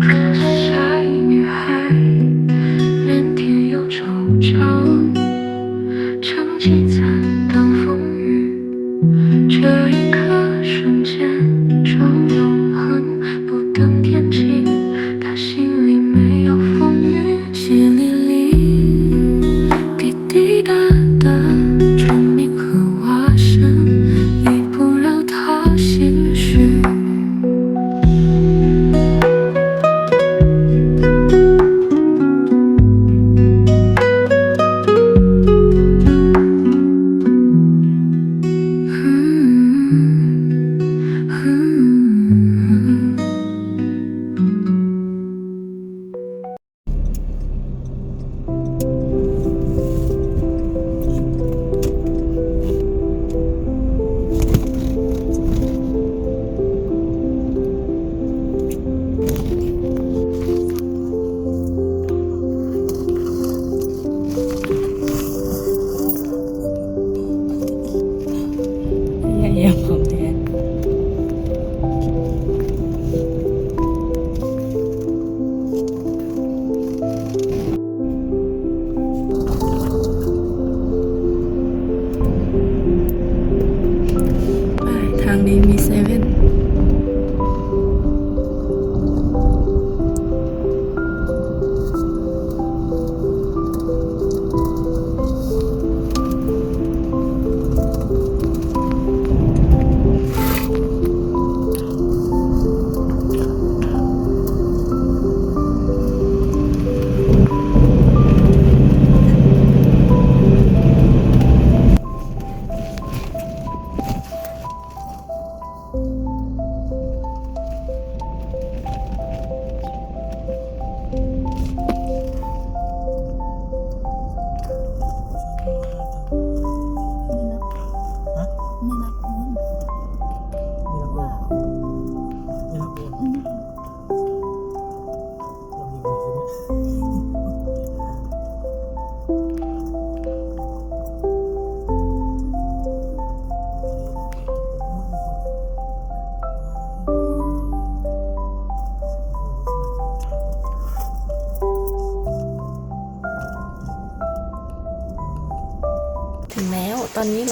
可爱女孩，腼腆又惆怅，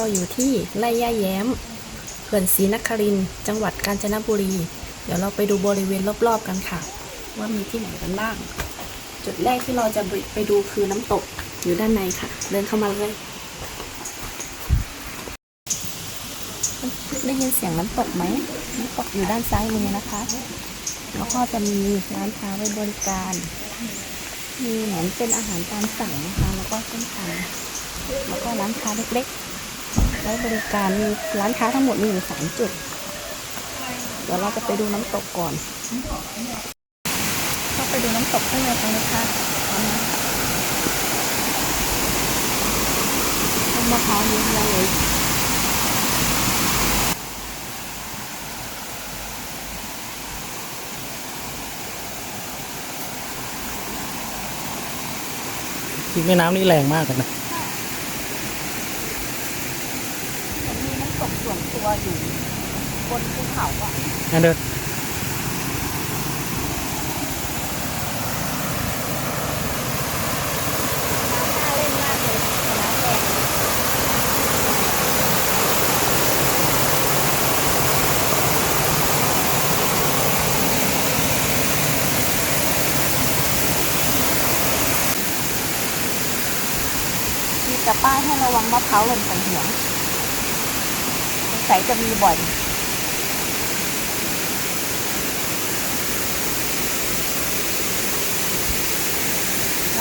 เราอยู่ที่ไร่ย่าแย้มเขื่อนศรีนครินจังหวัดกาญจนบุรี เดี๋ยวเราไปดูบริเวณรอบๆกันค่ะ ว่ามีที่ไหนกันบ้าง จุดแรกที่เราจะไปดูคือน้ำตกอยู่ด้านในค่ะ เดินเข้ามาเลยได้ยินเสียงน้ำตกไหมน้ำตกอยู่ด้านซ้ายมือนะคะ แล้วก็จะมีร้านค้าไว้บริการ มีเหมือนเป็นอาหารตามสั่งนะคะ แล้วก็เส้นทางแล้วก็ร้านค้าเล็กๆ แล้วบริการมีร้านค้าทั้งหมดมีอยู่สามจุด เดี๋ยวเราจะไปดูน้ำตกก่อนเข้าไปดูน้ำตกข้างในกันเลยค่ะตอนนี้ต้นมะพร้าวเยอะแยะเลยที่แม่น้ำนี่แรงมากเลยนะ มีน้ำตกส่วน ตัวอยู่บนภูเขาอะงั้นเดินน่าเล่นมากเลยสนามแดงมีแต่ป้ายให้ระวังมะพร้าวหล่นใส่หัว สัยจะมีบ่อยว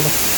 ้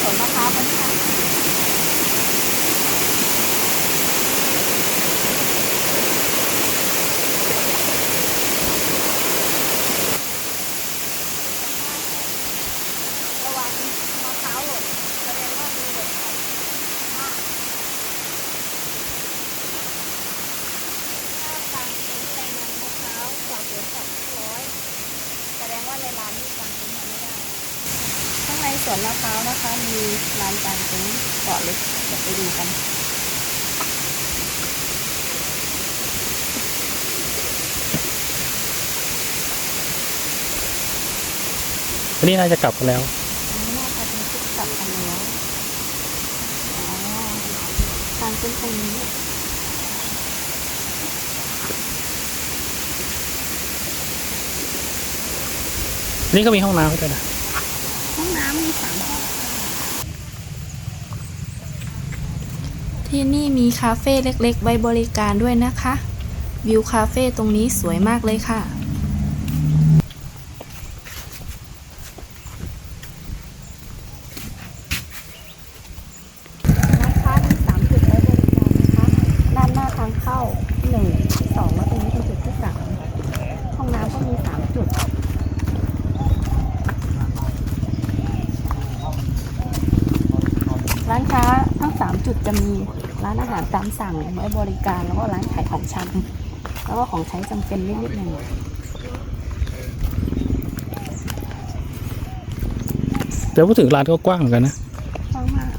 สวนมะพร้าวมัน วันนี้น่าจะกลับกันแล้วอันนี้น่าจะเป็นชุดกลับกันแล้วอ๋อกางเต็นท์ตรงนี้นี่ก็มีห้องน้ำด้วยนะ ห้องน้ำมีสามห้อง ที่นี่มีคาเฟ่เล็กๆไว้บริการด้วยนะคะ วิวคาเฟ่ตรงนี้สวยมากเลยค่ะ ร้านค้ามีสามจุดไว้บริการนะคะ ด้านหน้าทางเข้าหนึ่งสองแล้วตรงนี้เป็นจุดที่สามห้องน้ำก็มีสามจุด ร้านค้าทั้งสามจุดจะมี ร้านอาหารตามสั่งไว้บริการแล้วก็ร้านขายของชำแล้วก็ของใช้จำเป็นนิดๆหน่อยแต่พูดถึงร้านก็กว้างเหมือนกันนะๆช่างมาก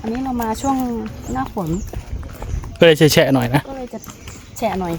อันนี้เรามาช่วงหน้าฝนก็เลยแฉะๆหน่อยนะ ก็เลยจะแฉะหน่อย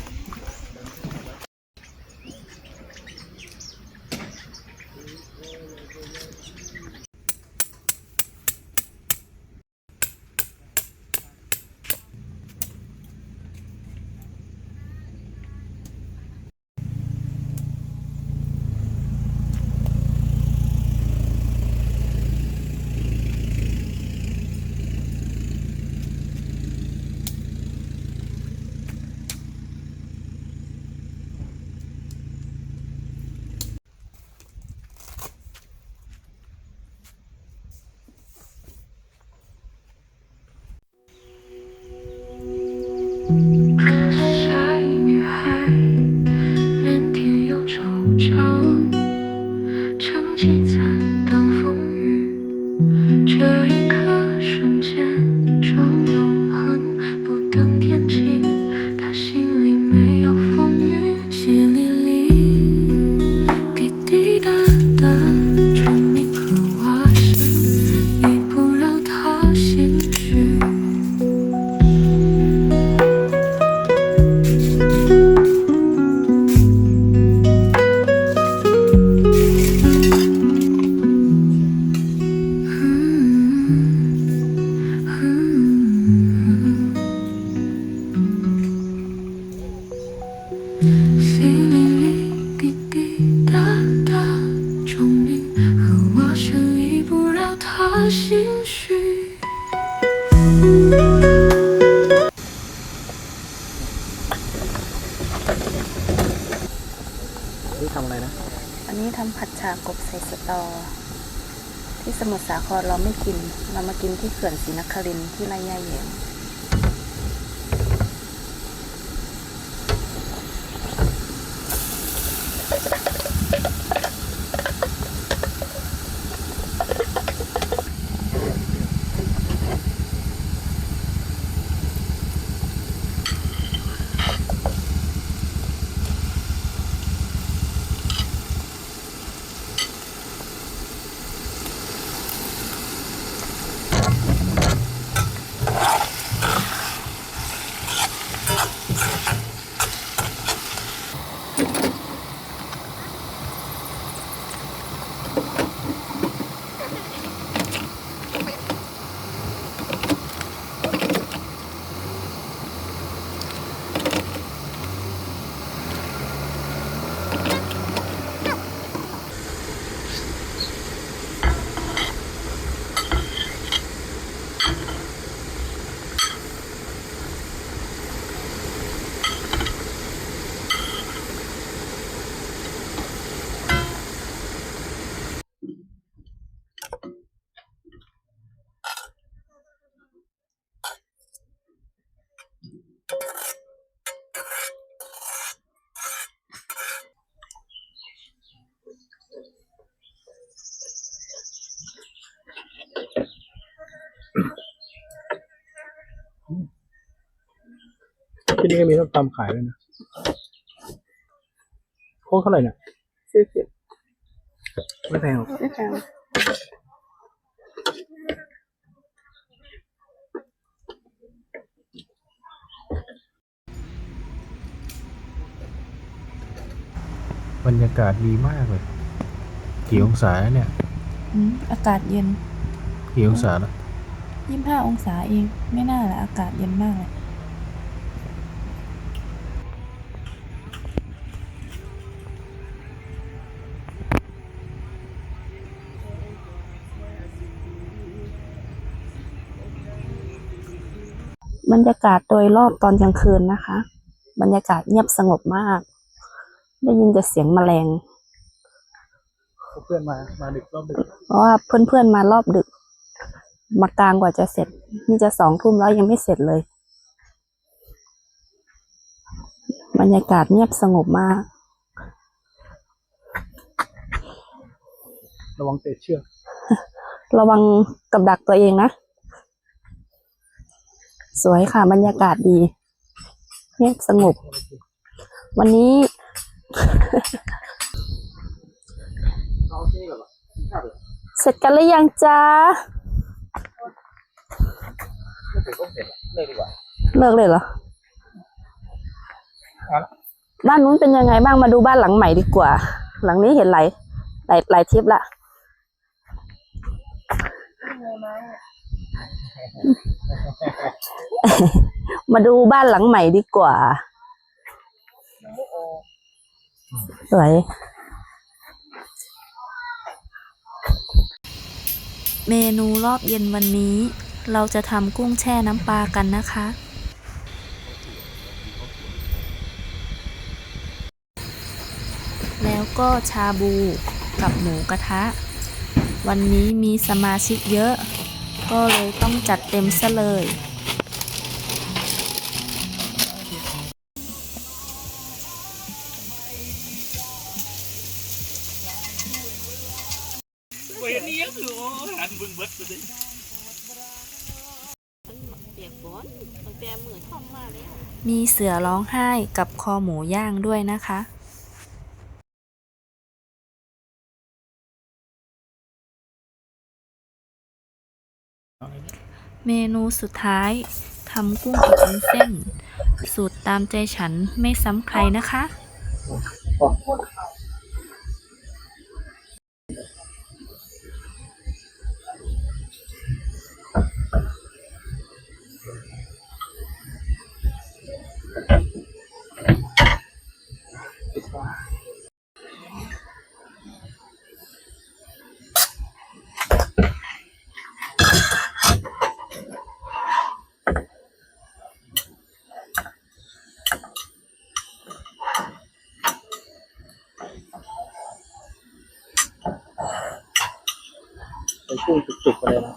นี่ทำอะไรนะ อันนี้ทำผัดชากบใส่สตอ ที่สมุทรสาครเราไม่กิน เรามากินที่เขื่อนศรีนครินที่ไรย่าเหยง ที่นี่ก็มีส้มตำขายด้วยนะโค้กเท่าไหร่เนี่ยสี่สิบไม่แพงหรอกไม่แพงบรรยากาศดีมากเลย กี่องศาแล้วเนี่ยอืมอากาศเย็น กี่องศาแล้วยี่ห้าองศาเอง ไม่น่าละอากาศเย็นมากเลย รรยากาศโดยรอบตอนกลางคืนนะคะ บรรยากาศเงียบสงบมาก ได้ยินแต่เสียงแมลง เพื่อนมา มาดึกรอบดึกเพราะว่าเพื่อนๆมารอบดึก มากลางกว่าจะเสร็จ นี่จะสองทุ่มแล้วยังไม่เสร็จเลย บรรยากาศเงียบสงบมาก ระวังเตะเชือก ระวังกับดักตัวเองนะ สวยค่ะ บรรยากาศดีเงียบสงบ วันนี้ เสร็จกันหรือยังจ๊ะไม่ถึงต้องเลิกดีกว่าเลิกเลยเหรอ บ้านนู้นเป็นยังไงบ้างมาดูบ้านหลังใหม่ดีกว่า หลังนี้เห็นหลายหลายหลายทริปละ มาดูบ้านหลังใหม่ดีกว่า สวย เมนูรอบเย็นวันนี้ เราจะทำกุ้งแช่น้ำปลากันนะคะ แล้วก็ชาบูกับหมูกระทะ วันนี้มีสมาชิกเยอะ ก็เลยต้องจัดเต็มซะเลยมีเสือร้องไห้กับคอหมูย่างด้วยนะคะ เมนูสุดท้ายทำกุ้งอบวุ้นเส้น สูตรตามใจฉันไม่ซ้ำใครนะคะ ไปกุ้งจุกๆไปเลยนะ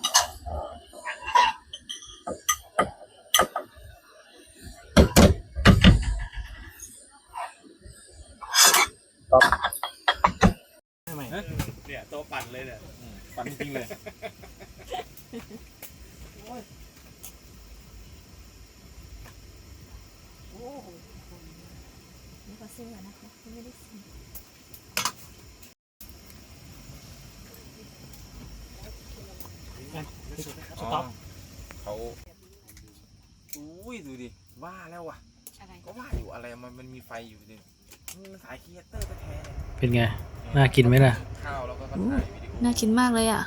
ต๊อบ เนี่ยโต๊ะปั่นเลยเนี่ยอืมปั่นจริงๆเลย สต๊อปเขาอุ้ยดูดิว่าแล้วว่ะก็ว่าอยู่อะไรมันมันมีไฟอยู่ดิมันถ่ายครีเอเตอร์แท้ๆเป็นไง น่ากินไหมล่ะข้าวแล้วก็ถ่ายวิดีโอน่ากินมากเลยอะ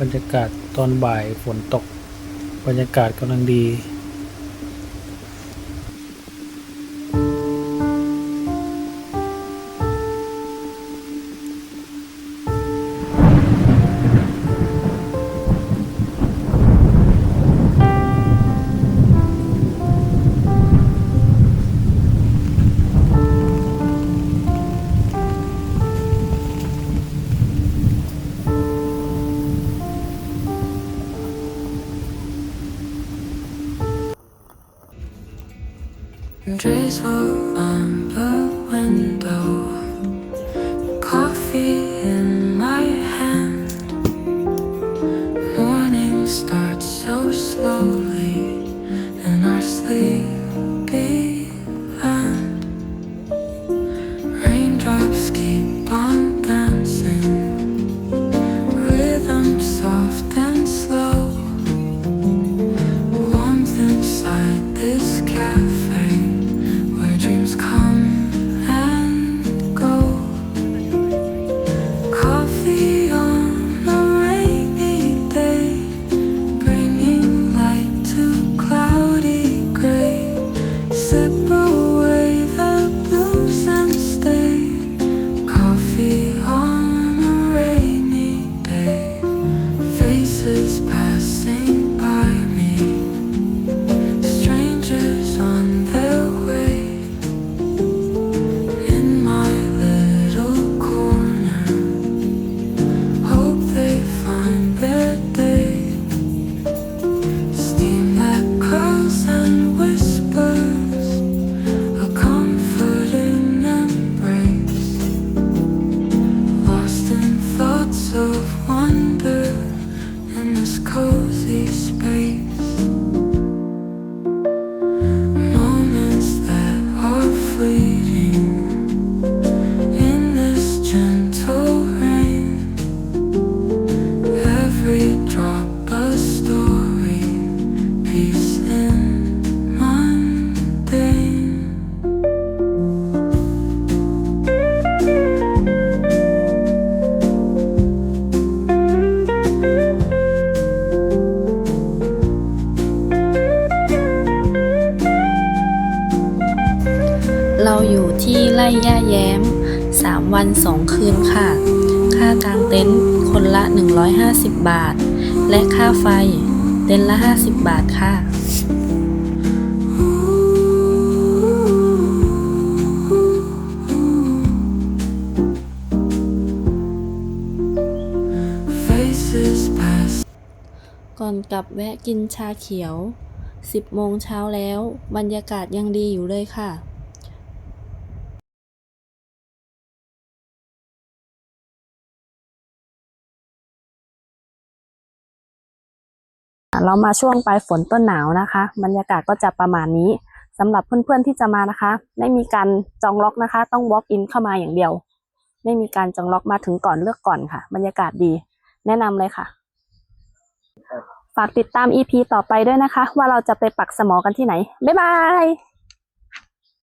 บรรยากาศตอนบ่ายฝนตก บรรยากาศกำลังดี Drays for amber window. 3 วัน 2 คืนค่ะ ค่ากางเต็นท์คนละ 150 บาท และค่าไฟเต็นท์ละ 50 บาทค่ะก่อนกลับแวะกินชาเขียว 10 โมงเช้าแล้ว บรรยากาศยังดีอยู่เลยค่ะ เรามาช่วงปลายฝนต้นหนาวนะคะ บรรยากาศก็จะประมาณนี้สำหรับเพื่อนๆที่จะมานะคะ ไม่มีการจองล็อกนะคะ ต้อง walk in เข้ามาอย่างเดียว ไม่มีการจองล็อกมาถึงก่อนเลือกก่อนค่ะ บรรยากาศดี แนะนำเลยค่ะ ฝากติดตาม EP ต่อไปด้วยนะคะ ว่าเราจะไปปักสมอกันที่ไหน บ๊ายบาย